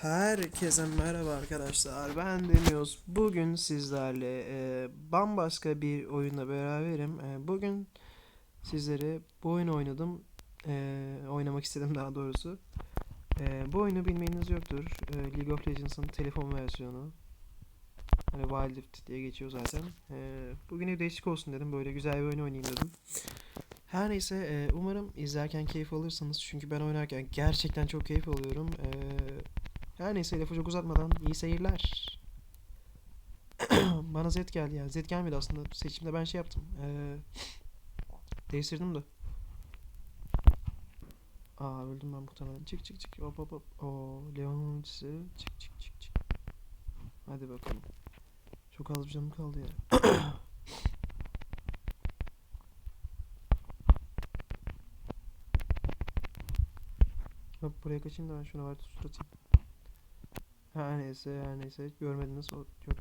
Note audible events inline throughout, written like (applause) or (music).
Herkese merhaba arkadaşlar. Ben Deniyoruz. Bugün sizlerle e, bambaşka bir oyunla beraberim. E, bugün sizlere bu oyunu oynadım. E, oynamak istedim daha doğrusu. E, bu oyunu bilmeyiniz yoktur. E, League of Legends'ın telefon versiyonu. Hani Wild Rift diye geçiyor zaten. E, bugün bir değişik olsun dedim. Böyle güzel bir oyun oynayayım dedim. Her neyse e, umarım izlerken keyif alırsınız. Çünkü ben oynarken gerçekten çok keyif alıyorum. E, her neyse lafı çok uzatmadan iyi seyirler. (clears throat) Bana Z geldi ya. Z gelmedi aslında. Seçimde ben şey yaptım. Ee, değiştirdim de. Aa öldüm ben muhtemelen. Çık çık çık. Hop hop hop. Oo ultisi. Çık çık çık çık. Hadi bakalım. Çok az bir canım kaldı ya. (clears throat) Hop buraya kaçayım da ben şuna var tutayım. Her neyse her neyse görmediniz o yok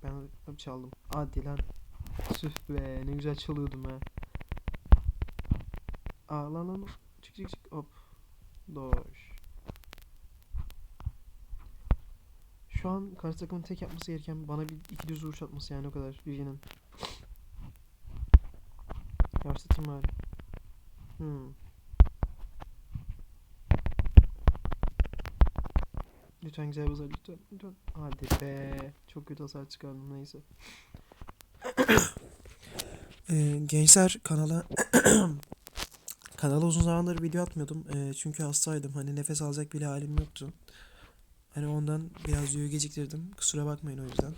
ben çaldım. Hadi lan. Süh be ne güzel çalıyordum ha. Aa lan lan çık çık çık hop. Doş. Şu an karşı takımın tek yapması gereken bana bir iki düz vuruş atması yani o kadar Vivian'ın. Yavaşlatayım bari. Hmm. Lütfen güzel bir hasar lütfen lütfen. Hadi be. Çok kötü hasar çıkardım neyse. (coughs) Ee, gençler kanala (coughs) kanala uzun zamandır video atmıyordum. Ee, çünkü hastaydım. Hani nefes alacak bile halim yoktu. Hani ondan biraz videoyu geciktirdim. Kusura bakmayın o yüzden.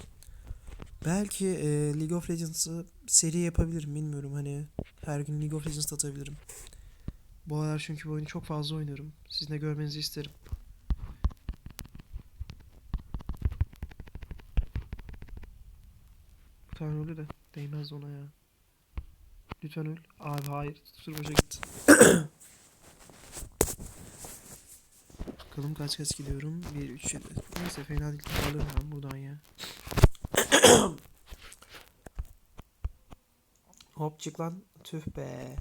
Belki e, League of Legends'ı seri yapabilirim bilmiyorum. Hani her gün League of Legends atabilirim. Bu aralar çünkü bu oyunu çok fazla oynuyorum. Sizin de görmenizi isterim. Tane öldü de değmez ona ya. Lütfen öl. Abi hayır. Dur boşa gitti. (coughs) Bakalım kaç kaç gidiyorum. 1 3 7. Neyse fena değil. Alırım ben buradan ya. (coughs) Hop çık lan. Tüh be.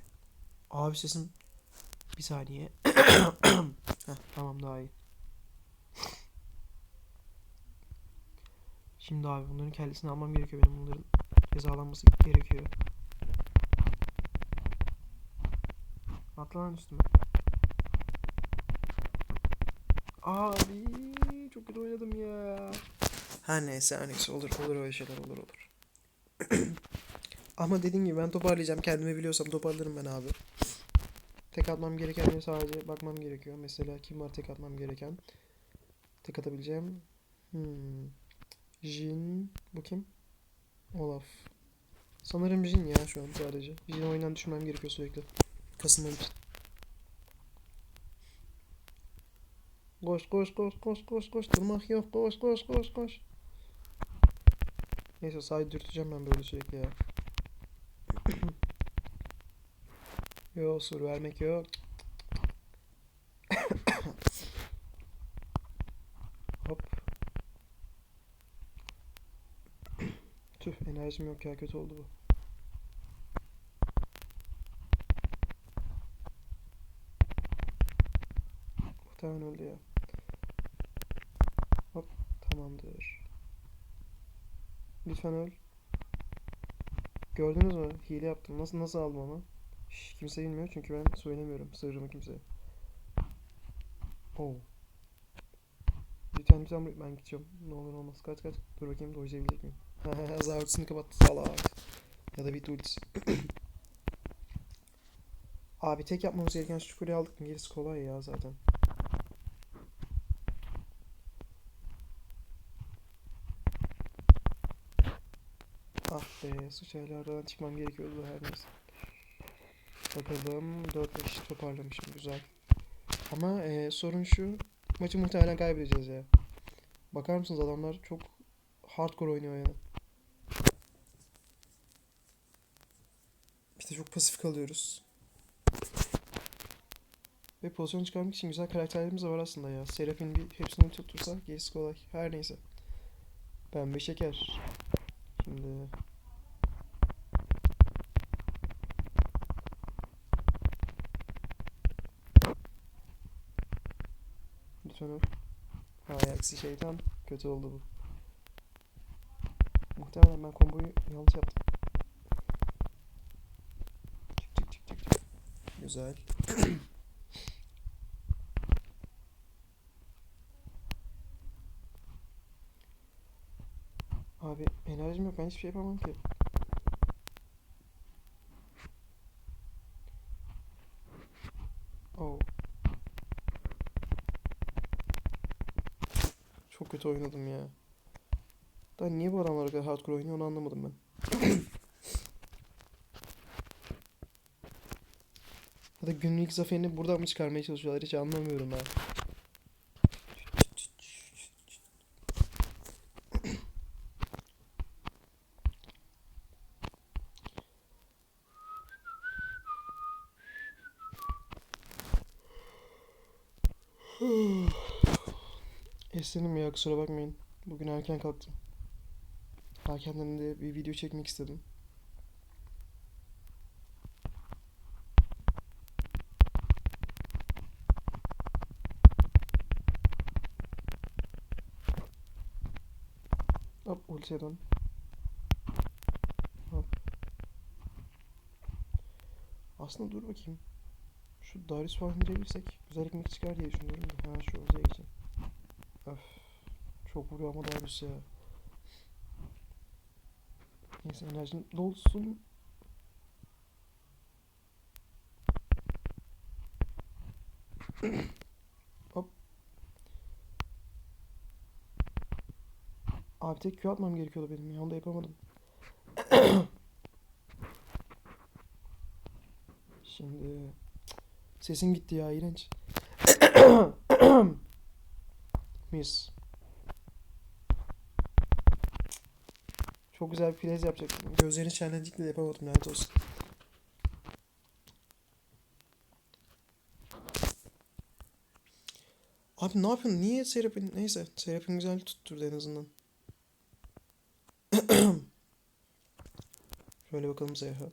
Abi sesim bir saniye. (coughs) Heh, tamam daha iyi. Şimdi abi bunların kellesini almam gerekiyor benim bunların cezalanması gerekiyor. Atla üstüme. Abi çok kötü oynadım ya. Her neyse her neyse olur olur öyle şeyler olur olur. (clears throat) Ama dediğim gibi ben toparlayacağım. Kendimi biliyorsam toparlarım ben abi. Tek atmam gereken sadece bakmam gerekiyor. Mesela kim var tek atmam gereken? Tek atabileceğim. Hmm. Jin. Bu kim? Olaf. Sanırım Jin ya şu an sadece. Jin oyundan düşmem gerekiyor sürekli. Kasılmam için. Koş koş koş koş koş koş. Durmak yok. Koş koş koş koş. Neyse sahayı dürteceğim ben böyle sürekli ya. (clears throat) yok sur vermek yok. Hop. Tüh enerjim yok ya kötü oldu bu. Muhtemelen öldü ya. Hop tamamdır. Lütfen öl. Gördünüz mü? Hile yaptım. Nasıl nasıl aldım ama? Şş, kimse bilmiyor çünkü ben söylemiyorum sırrımı kimseye. Oh. Lütfen lütfen ben gideceğim. Ne olur olmaz. Kaç kaç. Dur bakayım dojabilecek miyim? (laughs) Zavurtusunu kapattı salak. Ya da bir ultisi. (clears throat) Abi tek yapmamız gereken şu aldık mı gerisi kolay ya zaten. Ah be sıçraylardan çıkmam gerekiyordu her neyse. Bakalım 4-5 toparlamışım güzel. Ama e, sorun şu maçı muhtemelen kaybedeceğiz ya. Bakar mısınız adamlar çok hardcore oynuyor yani. İşte çok pasif kalıyoruz. Ve pozisyon çıkarmak için güzel karakterlerimiz de var aslında ya. Serafin bir hepsini tutursa gerisi kolay. Her neyse. Pembe şeker. Şimdi Lütfen öl. Hay aksi şeytan kötü oldu bu. Muhtemelen ben komboyu yanlış yaptım. Çık çık çık çık çık. Güzel. (coughs) Abi enerjim yok ben hiçbir şey yapamam ki. Oh. Çok kötü oynadım ya. Da niye bu adamlar kadar hardcore oynuyor onu anlamadım ben. (coughs) Ya da günlük zaferini buradan mı çıkarmaya çalışıyorlar hiç anlamıyorum ben. Esnedim ya kusura bakmayın. Bugün erken kalktım. Erkenden de bir video çekmek istedim. Hop. Aslında dur bakayım. Şu Darius falan indirebilirsek güzel ekmek çıkar diye düşünüyorum da. Ha şu uzaya gideceğim. Öf. Çok vuruyor ama Darius ya. Neyse enerjim dolsun. (clears throat) Abi tek Q atmam gerekiyordu benim ya. Onu da yapamadım. (coughs) Şimdi sesim gitti ya iğrenç. (coughs) Mis. Çok güzel bir plays yapacaktım. Gözlerini çenledikle de yapamadım lanet olsun. Abi ne yapıyorsun? Niye Serap'in? Neyse. Serap'in güzel tutturdu en azından. (clears throat) Şöyle bakalım Zehra.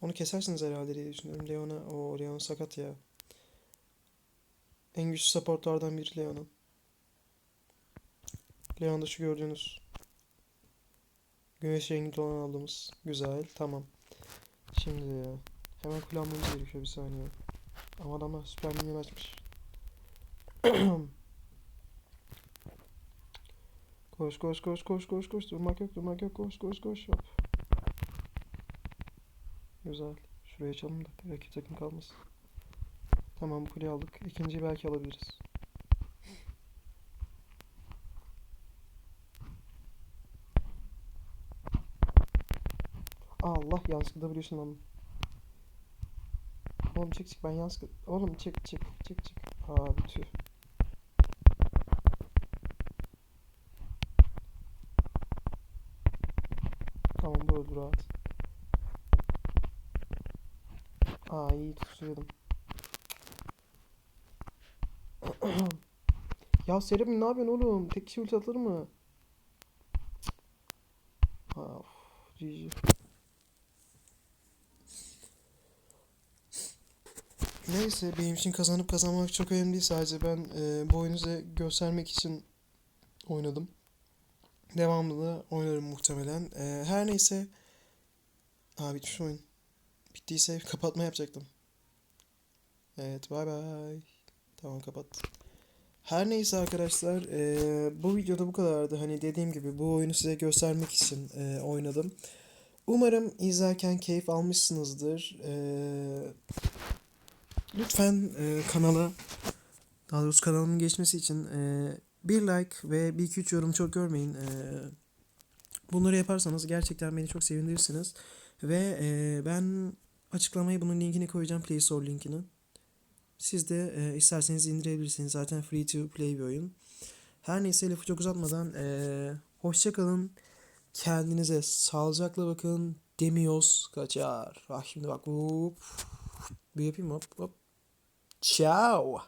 Onu kesersiniz herhalde diye düşünüyorum. Leona, o Leona sakat ya. En güçlü supportlardan biri Leona. Leon'da şu gördüğünüz güneş rengi olan aldığımız. Güzel, tamam. Şimdi hemen kullanmamız gerekiyor bir saniye. Ama adamlar süper minyon açmış. (clears throat) koş koş koş koş koş koş durmak yok durmak yok koş koş koş hop. Güzel. Şuraya açalım da rakip takım kalmasın. Tamam kuleyi aldık. İkinciyi belki alabiliriz. Allah yanlışlıkla biliyorsun onu. Oğlum çık çık ben yanlışlıkla... Oğlum çık çık çık çık. Abi tüh. Tamam bu öldü rahat. Aa iyi tutuyordum. (clears throat) ya Serap'im ne yapıyorsun oğlum? Tek kişi ulti atılır mı? Of, GG. Neyse benim için kazanıp kazanmak çok önemli değil sadece ben e, bu oyunu size göstermek için oynadım. Devamlı da oynarım muhtemelen. E, her neyse. Aa bitmiş oyun. Bittiyse kapatma yapacaktım. Evet bay bay. Tamam kapat. Her neyse arkadaşlar e, bu videoda bu kadardı. Hani dediğim gibi bu oyunu size göstermek için e, oynadım. Umarım izlerken keyif almışsınızdır. E, lütfen e, kanala daha doğrusu kanalımın geçmesi için e, bir like ve bir iki üç yorum çok görmeyin. E, bunları yaparsanız gerçekten beni çok sevindirirsiniz. Ve e, ben açıklamaya bunun linkini koyacağım Play Store linkini. Siz de e, isterseniz indirebilirsiniz. Zaten free to play bir oyun. Her neyse lafı çok uzatmadan e, hoşça kalın. Kendinize sağlıcakla bakın. Demiyoruz kaçar. Ah şimdi bak hop. Bir yapayım hop hop. Ciao.